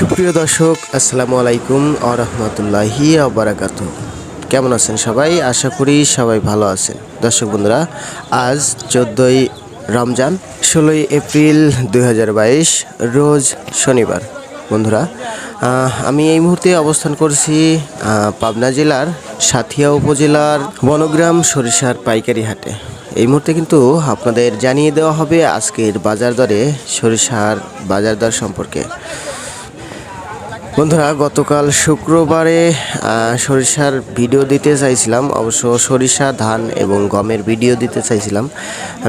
সুপ্রিয় দর্শক, আসসালামু আলাইকুম আ রহমতুল্লাহি আবরাকাত কেমন আছেন সবাই? আশা করি সবাই ভালো আছেন। দর্শক বন্ধুরা, আজ চোদ্দোই রমজান, ষোলোই এপ্রিল দু হাজার বাইশ, রোজ শনিবার। বন্ধুরা আমি এই মুহূর্তে অবস্থান করছি পাবনা জেলার সাথিয়া উপজেলার বনগ্রাম সরিষার পাইকারি হাটে। এই মুহূর্তে কিন্তু আপনাদের জানিয়ে দেওয়া হবে আজকের বাজার দরে সরিষার বাজার দর সম্পর্কে। বন্ধুরা, গতকাল শুক্রবারে সরিষার ভিডিও দিতে চাইছিলাম। অবশ্য সরিষা, ধান এবং গমের ভিডিও দিতে চাইছিলাম।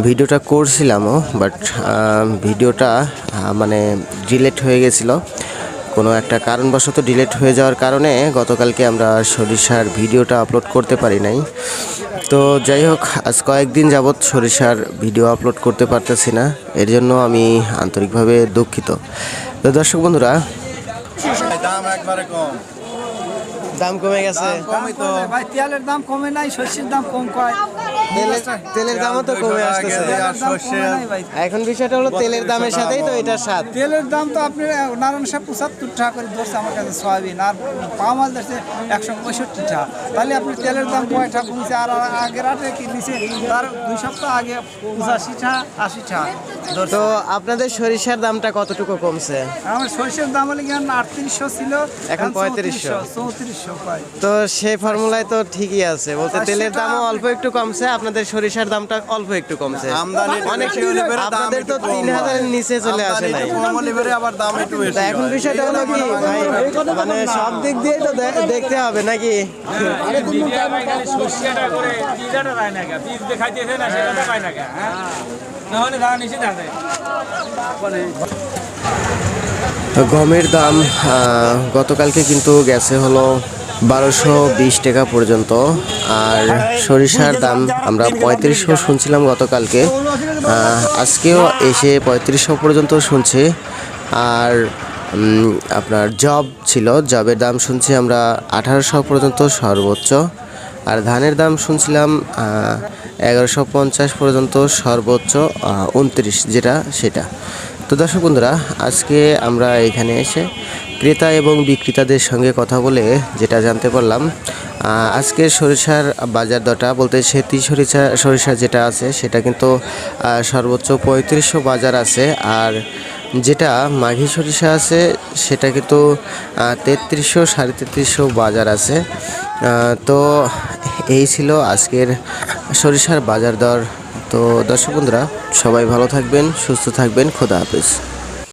ভিডিওটা করছিলামও বাট ভিডিওটা মানে ডিলেট হয়ে গেছিল। কোনো একটা কারণবশত ডিলেট হয়ে যাওয়ার কারণে গতকালকে আমরা সরিষার ভিডিওটা আপলোড করতে পারি নাই। তো যাই হোক, আজ কয়েকদিন যাবৎ সরিষার ভিডিও আপলোড করতে পারতেছি না। এর জন্য আমি আন্তরিকভাবে দুঃখিত। তো দর্শক বন্ধুরা দাম একবারে কম দাম কমে গেছে। তো। ভাই তেলের দাম কমে নাই শস্যের দাম কম কয়। তেলের তেলের দামও তো কমে আসতেছে। এখন বিষয়টা হলো তেলের দামের সাথেই তো এটার স্বাদ। তেলের দাম তো আপনি নারায়ণ সাহেব পঁচাত্তর টাকা করে ধরছে আমার কাছে সয়াবিন আর পাওয়া মাছ ধরছে একশো পঁয়ষট্টি টাকা। তাহলে আপনি তেলের দাম কয়টা কমছে? আর আগের আটে কি নিচে তার দুই সপ্তাহ আগে পঁচাশি টাকা আশি টাকা তো আপনাদের সরিষার দামটা কতটুকু কমছে? আমার সরষের দাম হলে কি আটত্রিশশো ছিল এখন 3500 চৌত্রিশশো পাই তো সেই ফর্মুলায় তো ঠিকই আছে। বলতে তেলের দামও অল্প একটু কমছে আপনাদের সরিষার দামটা অল্প একটু কমছে। আপনাদের তো তিন হাজারের নিচে চলে আসে নাই। এখন বিষয়টা হলো কি মানে সব দিক দিয়ে তো দেখতে হবে নাকি? না গমের দাম গতকালকে কিন্তু গেছে হলো বারোশো বিশ টাকা পর্যন্ত, আর সরিষার দাম আমরা পঁয়ত্রিশশো শুনছিলাম গতকালকে আজকেও এসে পঁয়ত্রিশশো পর্যন্ত শুনছি, আর আপনার জব ছিল, জবের দাম শুনছি আমরা আঠারোশো পর্যন্ত সর্বোচ্চ, আর ধানের দাম শুনছিলাম এগারোশো পঞ্চাশ পর্যন্ত সর্বোচ্চ উনত্রিশ যেটা সেটা। তো দর্শক বন্ধুরা আজকে আমরা এখানে এসে ক্রেতা এবং বিক্রেতাদের সঙ্গে কথা বলে যেটা জানতে পারলাম আহ, আজকের সরিষার বাজার দরটা বলতে সেতি সরিষা সরিষা যেটা আছে সেটা কিন্তু সর্বোচ্চ পঁয়ত্রিশশো বাজার আছে আর যেটা মাঘী সরিষা আছে সেটা কিন্তু তেত্রিশশো সাড়ে তেত্রিশশো বাজার আছে। তো এই ছিল আজকের সরিষার বাজার দর। তো দর্শক বন্ধুরা সবাই ভালো থাকবেন সুস্থ থাকবেন খোদা হাফেজ।